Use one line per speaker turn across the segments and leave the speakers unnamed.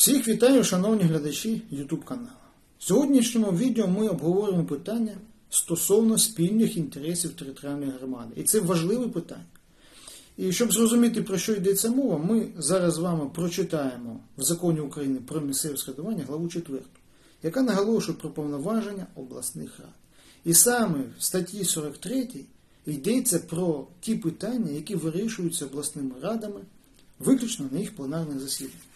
Всіх вітаю, шановні глядачі YouTube каналу. В сьогоднішньому відео ми обговоримо питання стосовно спільних інтересів територіальної громади. І це важливе питання. І щоб зрозуміти, про що йдеться мова, ми зараз з вами прочитаємо в законі України про місцеве складування главу 4, яка наголошує про повноваження обласних рад. І саме в статті 43 йдеться про ті питання, які вирішуються обласними радами виключно на їх пленарних засіданнях.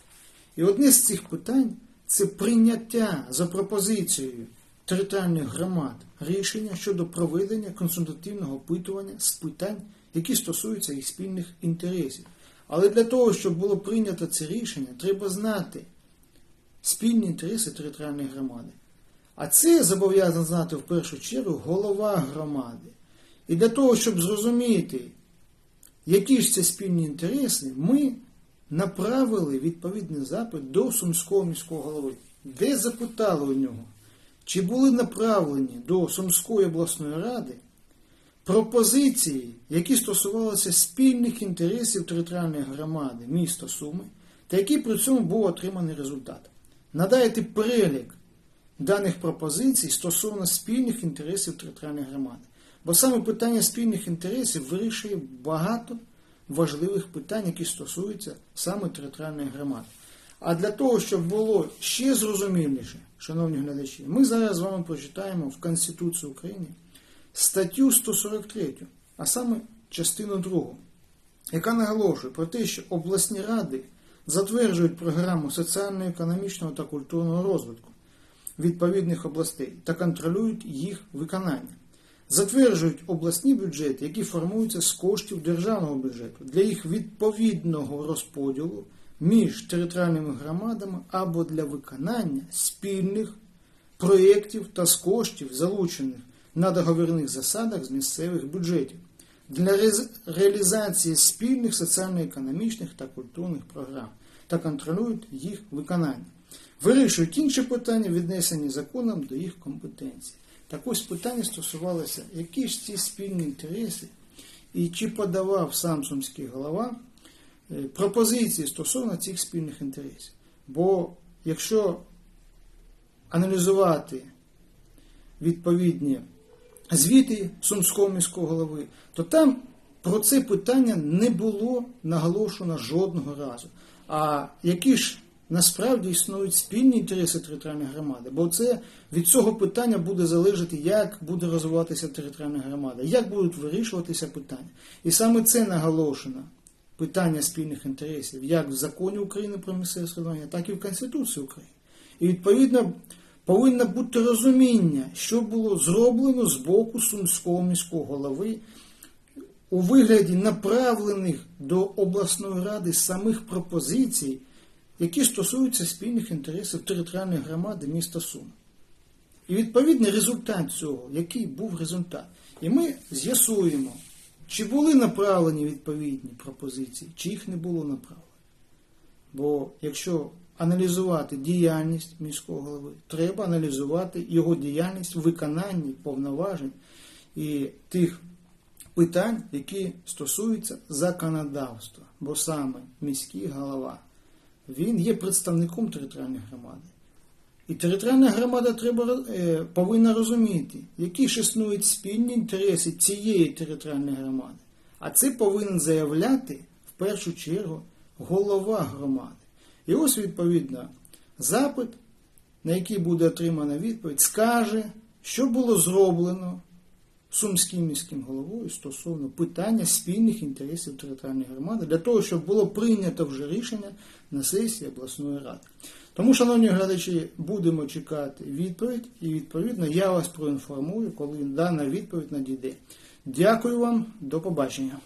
І одне з цих питань це прийняття за пропозицією територіальних громад рішення щодо проведення консультативного опитування з питань, які стосуються їх спільних інтересів. Але для того, щоб було прийнято це рішення, треба знати спільні інтереси територіальної громади. А це зобов'язаний знати в першу чергу голова громади. І для того, щоб зрозуміти, які ж це спільні інтереси, ми направили відповідний запит до Сумського міського голови, де запитали у нього, чи були направлені до Сумської обласної ради пропозиції, які стосувалися спільних інтересів територіальної громади міста Суми, та які при цьому був отриманий результат. Надайте перелік даних пропозицій стосовно спільних інтересів територіальної громади. Бо саме питання спільних інтересів вирішує багато важливих питань, які стосуються саме територіальної громади. А для того, щоб було ще зрозуміліше, шановні глядачі, ми зараз з вами прочитаємо в Конституції України статтю 143, а саме частину 2, яка наголошує про те, що обласні ради затверджують програму соціально-економічного та культурного розвитку відповідних областей та контролюють їх виконання затверджують обласні бюджети, які формуються з коштів державного бюджету для їх відповідного розподілу між територіальними громадами або для виконання спільних проєктів та з коштів, залучених на договірних засадах з місцевих бюджетів для реалізації спільних соціально-економічних та культурних програм та контролюють їх виконання. Вирішують інші питання, віднесені законом до їх компетенції. Так ось питання стосувалося, які ж ці спільні інтереси, і чи подавав сам сумський голова е, пропозиції стосовно цих спільних інтересів. Бо якщо аналізувати відповідні звіти Сумського міського голови, то там про це питання не було наголошено жодного разу. А які ж насправді існують спільні інтереси територіальної громади, бо це від цього питання буде залежати, як буде розвиватися територіальна громада, як будуть вирішуватися питання. І саме це наголошено питання спільних інтересів, як в законі України про місцеве самоврядування, так і в Конституції України. І відповідно повинно бути розуміння, що було зроблено з боку Сумського міського голови у вигляді направлених до обласної ради самих пропозицій які стосуються спільних інтересів територіальної громади міста Сум. І відповідний результат цього, який був результат. І ми з'ясуємо, чи були направлені відповідні пропозиції, чи їх не було направлено. Бо якщо аналізувати діяльність міського голови, треба аналізувати його діяльність в виконанні повноважень і тих питань, які стосуються законодавства, бо саме міський голова він є представником територіальної громади. І територіальна громада треба, е, повинна розуміти, які ж існують спільні інтереси цієї територіальної громади. А це повинен заявляти в першу чергу голова громади. І ось, відповідно, запит, на який буде отримана відповідь, скаже, що було зроблено Сумським міським головою стосовно питання спільних інтересів територіальної громади для того, щоб було прийнято вже рішення на сесії обласної ради. Тому, шановні глядачі, будемо чекати відповідь, і відповідно я вас проінформую, коли дана відповідь надійде. Дякую вам, до побачення.